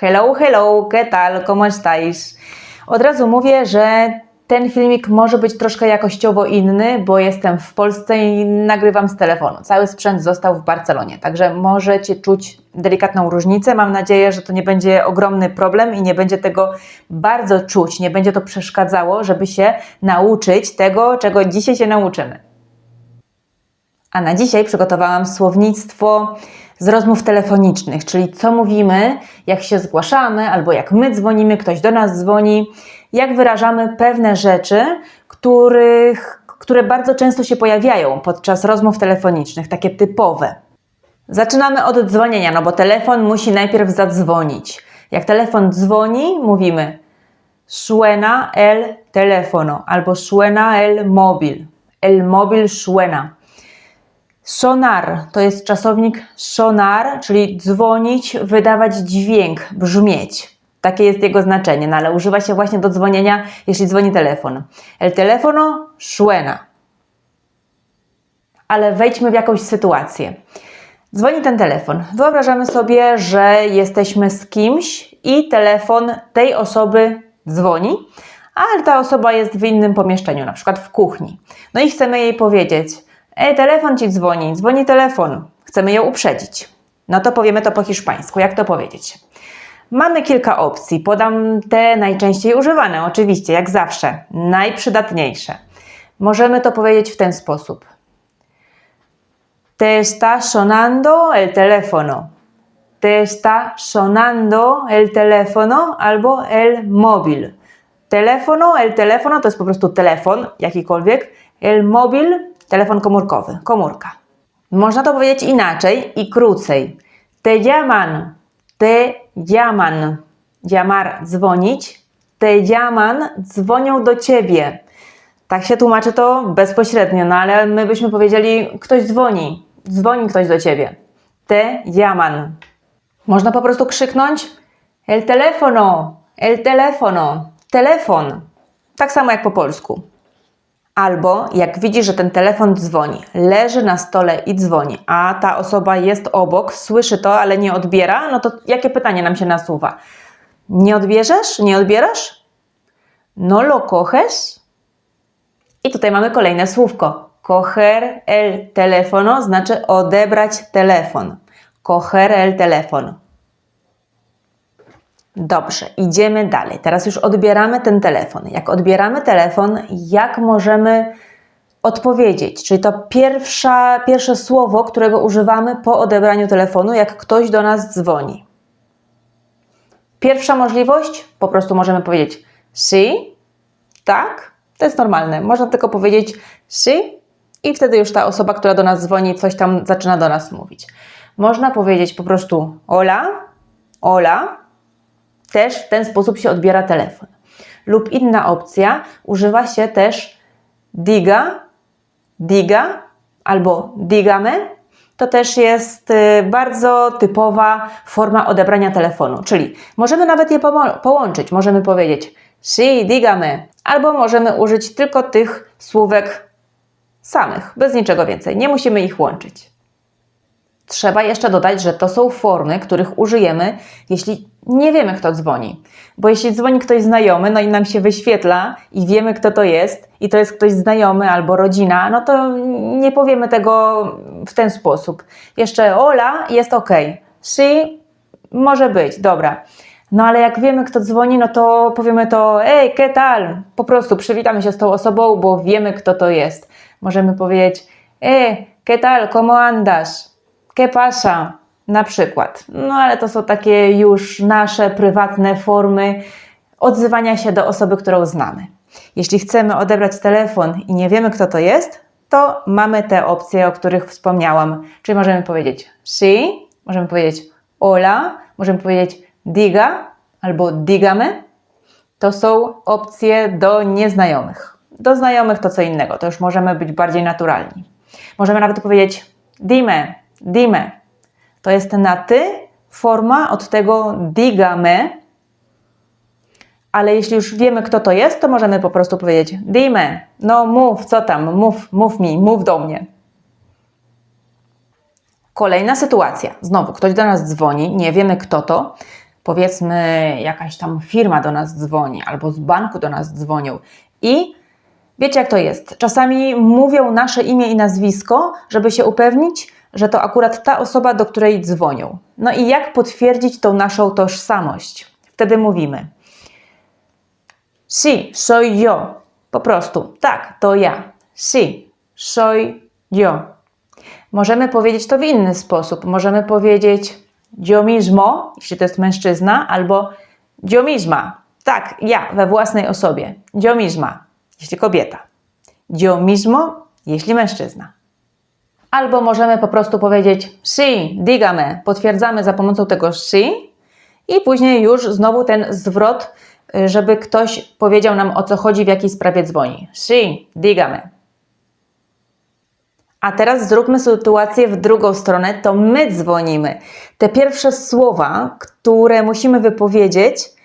Hello, hello, ¿qué tal? ¿Cómo estáis? Od razu mówię, że ten filmik może być troszkę jakościowo inny, bo jestem w Polsce i nagrywam z telefonu. Cały sprzęt został w Barcelonie, także możecie czuć delikatną różnicę. Mam nadzieję, że to nie będzie ogromny problem i nie będzie tego bardzo czuć, nie będzie to przeszkadzało, żeby się nauczyć tego, czego dzisiaj się nauczymy. A na dzisiaj przygotowałam słownictwo z rozmów telefonicznych, czyli co mówimy, jak się zgłaszamy, albo jak my dzwonimy, ktoś do nas dzwoni, jak wyrażamy pewne rzeczy, których, które bardzo często się pojawiają podczas rozmów telefonicznych, takie typowe. Zaczynamy od dzwonienia, no bo telefon musi najpierw zadzwonić. Jak telefon dzwoni, mówimy suena el teléfono albo suena el móvil. El móvil suena. Sonar to jest czasownik sonar, czyli dzwonić, wydawać dźwięk, brzmieć. Takie jest jego znaczenie, no ale używa się właśnie do dzwonienia, jeśli dzwoni telefon. El teléfono suena. Ale wejdźmy w jakąś sytuację. Dzwoni ten telefon. Wyobrażamy sobie, że jesteśmy z kimś i telefon tej osoby dzwoni, ale ta osoba jest w innym pomieszczeniu, na przykład w kuchni. No i chcemy jej powiedzieć: Ej, telefon ci dzwoni, dzwoni telefon. Chcemy ją uprzedzić. No to powiemy to po hiszpańsku. Jak to powiedzieć? Mamy kilka opcji. Podam te najczęściej używane, oczywiście, jak zawsze, najprzydatniejsze. Możemy to powiedzieć w ten sposób. Te está sonando el teléfono. Te está sonando el teléfono albo el móvil. Telefono, el teléfono to jest po prostu telefon, jakikolwiek. El móvil, telefon komórkowy, komórka. Można to powiedzieć inaczej i krócej. Te llaman, te llaman. Llamar, dzwonić. Te llaman, dzwonią do ciebie. Tak się tłumaczy to bezpośrednio, no ale my byśmy powiedzieli, ktoś dzwoni, dzwoni ktoś do ciebie. Te llaman. Można po prostu krzyknąć el teléfono, el teléfono, telefon. Tak samo jak po polsku. Albo jak widzi, że ten telefon dzwoni, leży na stole i dzwoni, a ta osoba jest obok, słyszy to, ale nie odbiera, no to jakie pytanie nam się nasuwa? Nie odbierzesz? Nie odbierasz? No lo coges? I tutaj mamy kolejne słówko. Coger el teléfono znaczy odebrać telefon. Coger el teléfono. Dobrze, idziemy dalej. Teraz już odbieramy ten telefon. Jak odbieramy telefon, jak możemy odpowiedzieć? Czyli to pierwsza, pierwsze słowo, którego używamy po odebraniu telefonu, jak ktoś do nas dzwoni. Pierwsza możliwość, po prostu możemy powiedzieć sí, tak, to jest normalne. Można tylko powiedzieć sí i wtedy już ta osoba, która do nas dzwoni, coś tam zaczyna do nas mówić. Można powiedzieć po prostu hola, hola, też w ten sposób się odbiera telefon. Lub inna opcja, używa się też diga, diga albo digame. To też jest y, bardzo typowa forma odebrania telefonu, czyli możemy nawet je połączyć. Możemy powiedzieć sí, digame, albo możemy użyć tylko tych słówek samych, bez niczego więcej. Nie musimy ich łączyć. Trzeba jeszcze dodać, że to są formy, których użyjemy, jeśli nie wiemy, kto dzwoni. Bo jeśli dzwoni ktoś znajomy, no i nam się wyświetla i wiemy, kto to jest, i to jest ktoś znajomy albo rodzina, no to nie powiemy tego w ten sposób. Jeszcze Ola jest ok. Si może być, dobra. No ale jak wiemy, kto dzwoni, no to powiemy to ej, ¿qué tal? Po prostu przywitamy się z tą osobą, bo wiemy, kto to jest. Możemy powiedzieć eh, ¿qué tal? ¿Cómo andas? ¿Qué pasa? Na przykład. No ale to są takie już nasze prywatne formy odzywania się do osoby, którą znamy. Jeśli chcemy odebrać telefon i nie wiemy, kto to jest, to mamy te opcje, o których wspomniałam. Czyli możemy powiedzieć sí, możemy powiedzieć hola, możemy powiedzieć diga albo digame. To są opcje do nieznajomych. Do znajomych to co innego, to już możemy być bardziej naturalni. Możemy nawet powiedzieć dime, dime. To jest na ty forma od tego digame, ale jeśli już wiemy, kto to jest, to możemy po prostu powiedzieć dime, no mów, co tam, mów, mów mi, mów do mnie. Kolejna sytuacja. Znowu, ktoś do nas dzwoni, nie wiemy kto to. powiedzmy jakaś tam firma do nas dzwoni, albo z banku do nas dzwonią i wiecie jak to jest. Czasami mówią nasze imię i nazwisko, żeby się upewnić, że to akurat ta osoba, do której dzwonią. No i jak potwierdzić tą naszą tożsamość? Wtedy mówimy Sí, soy yo. Po prostu, tak, to ja. Sí, soy yo. Możemy powiedzieć to w inny sposób. Możemy powiedzieć yo mismo, jeśli to jest mężczyzna, albo yo misma. Tak, ja we własnej osobie. Yo misma, jeśli kobieta. Yo mismo, jeśli mężczyzna. Albo możemy po prostu powiedzieć sí, dígame. Potwierdzamy za pomocą tego sí i później już znowu ten zwrot, y, żeby ktoś powiedział nam o co chodzi, w jakiej sprawie dzwoni. Sí, dígame. A teraz zróbmy sytuację w drugą stronę, to my dzwonimy. Te pierwsze słowa, które musimy wypowiedzieć,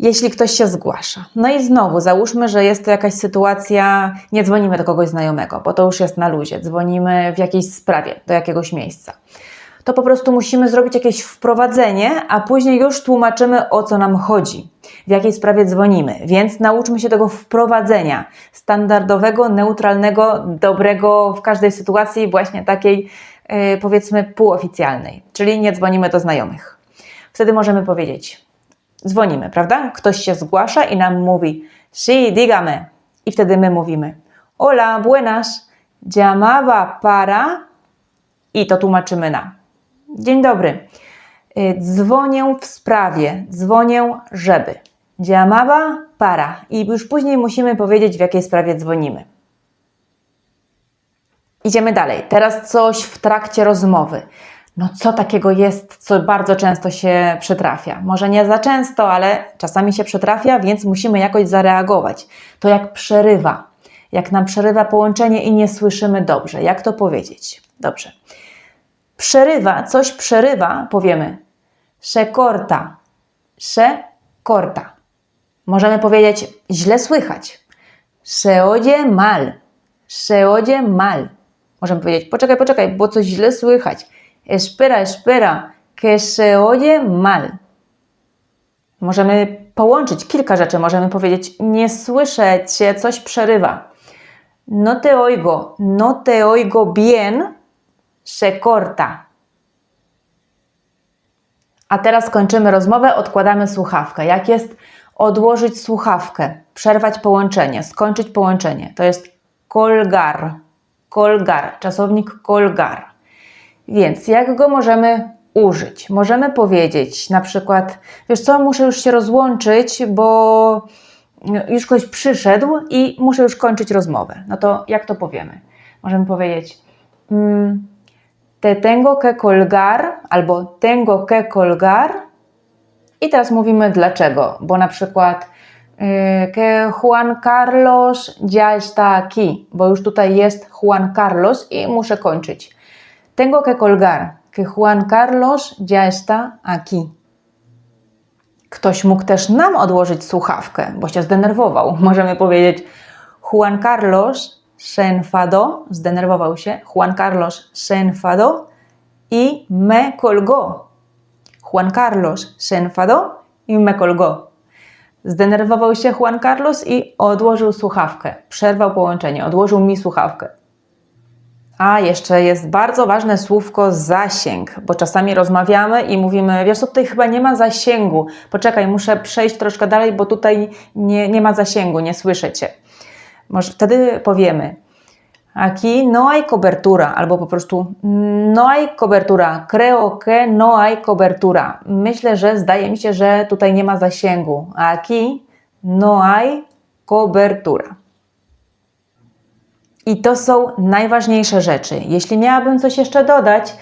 jeśli ktoś się zgłasza. No i znowu, załóżmy, że jest to jakaś sytuacja, nie dzwonimy do kogoś znajomego, bo to już jest na luzie, dzwonimy w jakiejś sprawie, do jakiegoś miejsca. To po prostu musimy zrobić jakieś wprowadzenie, a później już tłumaczymy o co nam chodzi, w jakiej sprawie dzwonimy. Więc nauczmy się tego wprowadzenia, standardowego, neutralnego, dobrego w każdej sytuacji, właśnie takiej yy, powiedzmy półoficjalnej, czyli nie dzwonimy do znajomych. Wtedy możemy powiedzieć: dzwonimy, prawda? Ktoś się zgłasza i nam mówi sí, dígame. I wtedy my mówimy hola, buenas, llamaba para i to tłumaczymy na dzień dobry. Y, Dzwonię w sprawie, dzwonię żeby. Llamaba para i już później musimy powiedzieć w jakiej sprawie dzwonimy. Idziemy dalej. Teraz coś w trakcie rozmowy. No co takiego jest, co bardzo często się przytrafia? Może nie za często, ale czasami się przytrafia, więc musimy jakoś zareagować. To jak przerywa. Jak nam przerywa połączenie i nie słyszymy dobrze. Jak to powiedzieć? Dobrze. Przerywa, coś przerywa, powiemy se corta, se corta. Możemy powiedzieć źle słychać. Se oye mal, se oye mal. Możemy powiedzieć poczekaj, poczekaj, bo coś źle słychać. Espera, espera, que se oye mal. Możemy połączyć kilka rzeczy. Możemy powiedzieć: Nie słyszę cię, coś przerywa. No te oigo, no te oigo bien, se corta. A teraz kończymy rozmowę, odkładamy słuchawkę. Jak jest odłożyć słuchawkę, przerwać połączenie, skończyć połączenie? To jest colgar. Colgar, czasownik colgar. Więc jak go możemy użyć? Możemy powiedzieć na przykład, wiesz co, muszę już się rozłączyć, bo już ktoś przyszedł i muszę już kończyć rozmowę. No to jak to powiemy? Możemy powiedzieć mm, te tengo que colgar albo tengo que colgar i teraz mówimy dlaczego, bo na przykład y, que Juan Carlos ya está aquí, bo już tutaj jest Juan Carlos i muszę kończyć. Tengo que colgar, que Juan Carlos ya está aquí. Ktoś mógł też nam odłożyć słuchawkę, bo się zdenerwował. Możemy powiedzieć: Juan Carlos se enfadó, zdenerwował się. Juan Carlos se enfadó y me colgó. Juan Carlos se enfadó y me colgó. Zdenerwował się Juan Carlos i odłożył słuchawkę. Przerwał połączenie, odłożył mi słuchawkę. A jeszcze jest bardzo ważne słówko zasięg, bo czasami rozmawiamy i mówimy, wiesz tutaj chyba nie ma zasięgu. Poczekaj, muszę przejść troszkę dalej, bo tutaj nie, nie ma zasięgu, nie słyszę cię. Może wtedy powiemy, aquí no hay cobertura, albo po prostu no hay cobertura, creo que no hay cobertura. Myślę, że zdaje mi się, że tutaj nie ma zasięgu. Aquí no hay cobertura. I to są najważniejsze rzeczy. Jeśli miałabym coś jeszcze dodać,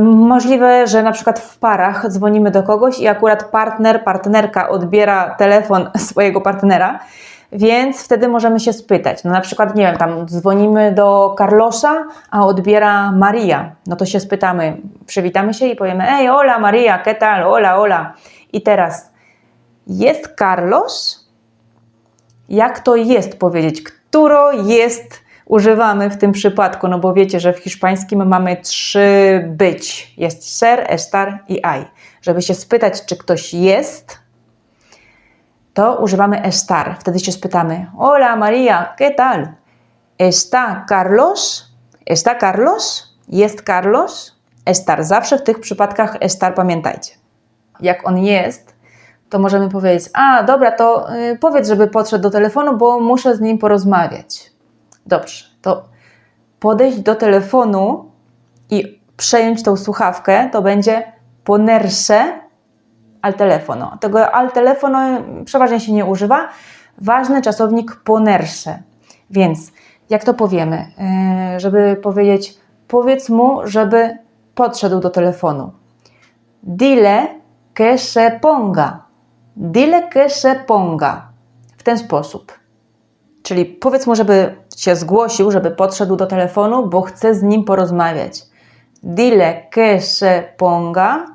możliwe, że na przykład w parach dzwonimy do kogoś i akurat partner, partnerka odbiera telefon swojego partnera, więc wtedy możemy się spytać. No na przykład, nie wiem, tam dzwonimy do Carlosa, a odbiera Maria. No to się spytamy, przywitamy się i powiemy: Ej, hola Maria, ¿qué tal? Hola, hola. I teraz, jest Carlos? Jak to jest powiedzieć? Któro jest używamy w tym przypadku, no bo wiecie, że w hiszpańskim mamy trzy być. Jest ser, estar i hay. Żeby się spytać, czy ktoś jest, to używamy estar. Wtedy się spytamy: Hola María, ¿qué tal? ¿Está Carlos? ¿Está Carlos? Jest Carlos? Estar. Zawsze w tych przypadkach estar pamiętajcie. Jak on jest, to możemy powiedzieć: A, dobra, to y, powiedz, żeby podszedł do telefonu, bo muszę z nim porozmawiać. Dobrze, to podejść do telefonu i przejąć tą słuchawkę, to będzie ponerse al telefono. Tego al telefono przeważnie się nie używa. Ważny czasownik ponerse. Więc jak to powiemy? Yy, Żeby powiedzieć, powiedz mu, żeby podszedł do telefonu. Dile que se ponga. Dile que se ponga. W ten sposób. Czyli powiedz mu, żeby się zgłosił, żeby podszedł do telefonu, bo chcę z nim porozmawiać. Dile que se ponga,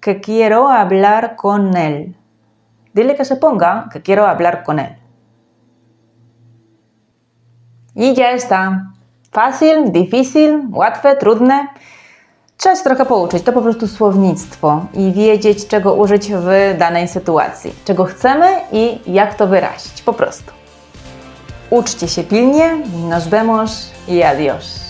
que quiero hablar con él. Dile que se ponga, que quiero hablar con él. I ya está. Fácil, difícil, łatwe, trudne. Trzeba się trochę pouczyć. To po prostu słownictwo i wiedzieć, czego użyć w danej sytuacji. Czego chcemy i jak to wyrazić. Po prostu. Uczcie się pilnie. Nos vemos y adiós.